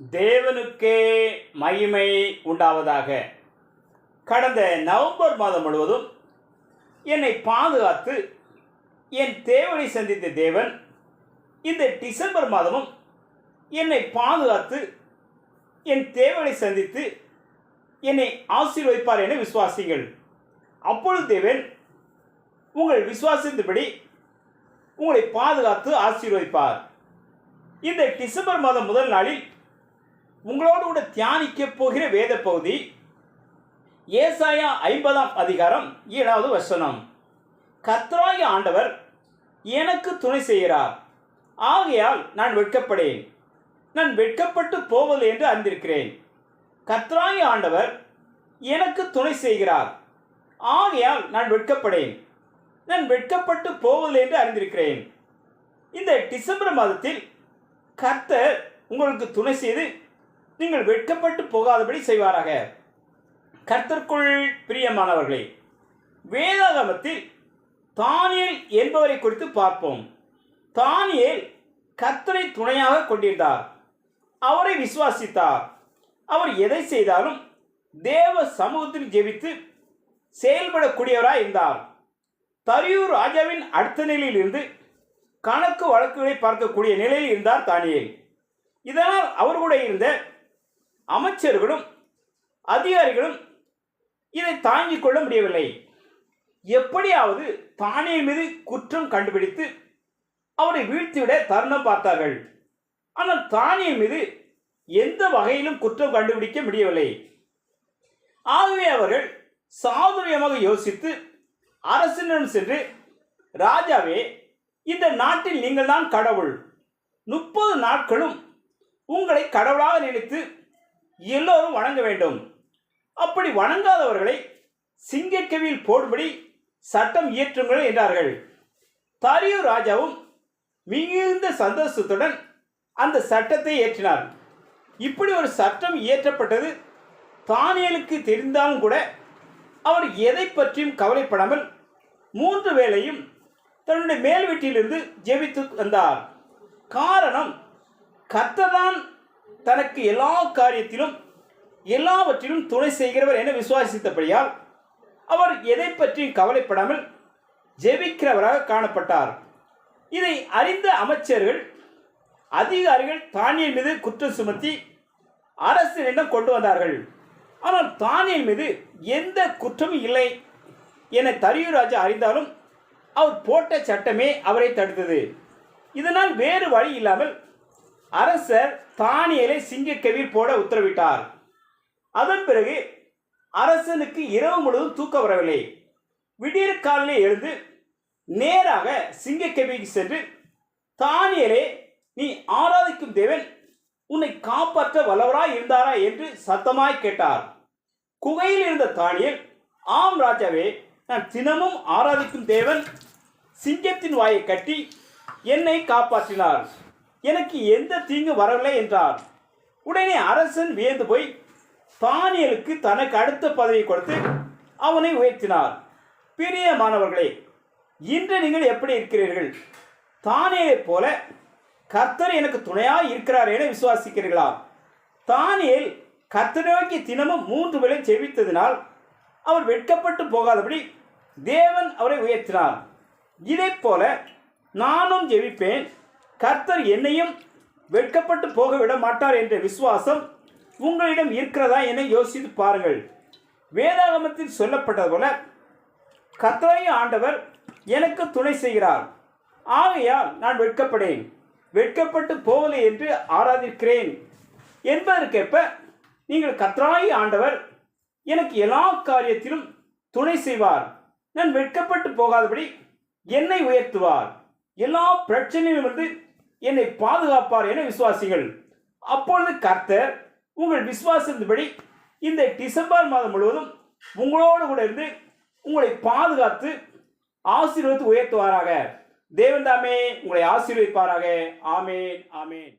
தேவனுக்கே மகிமை உண்டாவதாக. கடந்த நவம்பர் மாதம் முழுவதும் என்னை பாதுகாத்து என் தேவனை சந்தித்த தேவன் இந்த டிசம்பர் மாதமும் என்னை பாதுகாத்து என் தேவனை சந்தித்து என்னை ஆசீர்வதிப்பார் என விசுவாசிங்கள் அப்பொழுது தேவன் உங்கள் விசுவாசித்தபடி உங்களை பாதுகாத்து ஆசீர்வதிப்பார். இந்த டிசம்பர் மாதம் முதல் நாளில் உங்களோடு கூட தியானிக்க போகிற வேத பகுதி ஏசாயா ஐம்பதாம் அதிகாரம் ஏழாவது வசனம். கத்ராய ஆண்டவர் எனக்கு துணை செய்கிறார். ஆகையால் நான் வெட்கப்படேன். நான் வெட்கப்பட்டு போவது என்று அறிந்திருக்கிறேன். கத்ராய ஆண்டவர் எனக்கு துணை செய்கிறார். ஆகையால் நான் வெட்கப்படேன். நான் வெட்கப்பட்டு போவது என்று அறிந்திருக்கிறேன். இந்த டிசம்பர் மாதத்தில் கர்த்தர் உங்களுக்கு துணை செய்து நீங்கள் வெட்கப்பட்டு போகாதபடி செய்வாராக. கர்த்தருக்குள் பிரியமானவர்களே வேதாகமத்தில் தானியேல் என்பவரை குறித்து பார்ப்போம். தானியல் கர்த்தரை துணையாக கொண்டிருந்தார். அவரை விசுவாசித்தார். அவர் எதை செய்தாலும் தேவ சமூகத்தில் ஜெபித்து செயல்படக்கூடியவராய் இருந்தார். தரியூர் ராஜாவின் அடுத்த நிலையில் இருந்து கணக்கு வழக்குகளை பார்க்கக்கூடிய நிலையில் இருந்தார் தானியல். இதனால் அவர் கூட இருந்த அமைச்சர்களும் அதிகாரிகளும் இதை தாங்கிக் கொள்ள முடியவில்லை. எப்படியாவது தானே மீது குற்றம் கண்டுபிடித்து அவரை வீழ்த்திவிட தருணம் பார்த்தார்கள். ஆனால் தானியம் மீது எந்த வகையிலும் குற்றம் கண்டுபிடிக்க முடியவில்லை. ஆகவே அவர்கள் சாதுரியமாக யோசித்து அரசனிடம் சென்று ராஜாவே இந்த நாட்டில் நீங்கள் தான் கடவுள். முப்பது நாட்களும் உங்களை கடவுளாக நினைத்து எல்லோரும் வணங்க வேண்டும். அப்படி வணங்காதவர்களை சிங்கக்கவியில் போடும்படி சட்டம் இயற்றுங்கள் என்றார்கள். தாரியூர் ராஜாவும் மிகுந்த சந்தோஷத்துடன் அந்த சட்டத்தை ஏற்றினார். இப்படி ஒரு சட்டம் இயற்றப்பட்டது தானியலுக்கு தெரிந்தாலும் கூட அவர் எதை பற்றியும் கவலைப்படாமல் மூன்று வேளையும் தன்னுடைய மேல் வீட்டிலிருந்து ஜெபித்து வந்தார். காரணம் கத்ததான் தனக்கு எல்லா காரியத்திலும் எல்லாவற்றிலும் துணை செய்கிறவர் என விசுவாசித்தபடியால் அவர் எதை பற்றியும் கவலைப்படாமல் ஜெபிக்கிறவராக காணப்பட்டார். இதை அறிந்த அமைச்சர்கள் அதிகாரிகள் தானியல் மீது குற்றம் சுமத்தி அரசினிடம் கொண்டு வந்தார்கள். ஆனால் தானியல் மீது எந்த குற்றமும் இல்லை என தரியூர் ராஜா அறிந்தாலும் அவர் போட்ட சட்டமே அவரை தடுத்தது. இதனால் வேறு வழி இல்லாமல் அரசர் தானியலை சிங்கக்கவியில் போட உத்தரவிட்டார். அதன் பிறகு அரசனுக்கு இரவு முழுவதும் தூக்கம் வரவில்லை. விடியற் காலையிலே எழுந்து நேராக சிங்கக்கவிக்கு சென்று தானியலே நீ ஆராதிக்கும் தேவன் உன்னை காப்பாற்ற வல்லவராய் இருந்தாரா? என்று சத்தமாய் கேட்டார். குகையில் இருந்த தானியல் ஆம் ராஜாவே நான் தினமும் ஆராதிக்கும் தேவன். சிங்கத்தின் வாயை கட்டி என்னை காப்பாற்றினார். எனக்கு எந்த தீங்கு வரவில்லை என்றார் உடனே அரசன் வியந்து போய் தானியலுக்கு தனக்கு அடுத்த பதவியை கொடுத்து அவனை உயர்த்தினார். பிரியமானவர்களே இன்று நீங்கள் எப்படி இருக்கிறீர்கள்? தானியலைப் போல கர்த்தர் எனக்கு துணையாக இருக்கிறார் என விசுவாசிக்கிறீர்களா? தானியல் கர்த்தரை நோக்கி தினமும் மூன்று வேளை செவித்ததினால் அவர் வெட்கப்பட்டு போகாதபடி தேவன் அவரை உயர்த்தினார். இதைப் போல நானும் ஜெபிப்பேன். கர்த்தர் என்னையும் வெட்கப்பட்டு போக விட மாட்டார் என்ற விசுவாசம் உங்களிடம் இருக்கிறதா என யோசித்து பாருங்கள். வேதாகமத்தில் சொல்லப்பட்டது போல கர்த்தராகிய ஆண்டவர் எனக்கு துணை செய்கிறார். ஆகையால் நான் வெட்கப்படேன். வெட்கப்பட்டு போகலை என்று ஆராதிக்கிறேன். என்பதற்கேற்ப நீங்கள் கர்த்தராகி ஆண்டவர் எனக்கு எல்லா காரியத்திலும் துணை செய்வார். நான் வெட்கப்பட்டு போகாதபடி என்னை உயர்த்துவார். எல்லா பிரச்சனையிலிருந்து என்னை பாதுகாப்பார் என விசுவாசிகள். அப்பொழுது கர்த்தர் உங்கள் விசுவாசத்தின்படி இந்த டிசம்பர் மாதம் முழுவதும் உங்களோடு கூட இருந்து உங்களை பாதுகாத்து ஆசீர்வத்து உயர்த்துவாராக. தேவன் தாமே உங்களை ஆசீர்வதிப்பாராக. ஆமேன் ஆமேன்.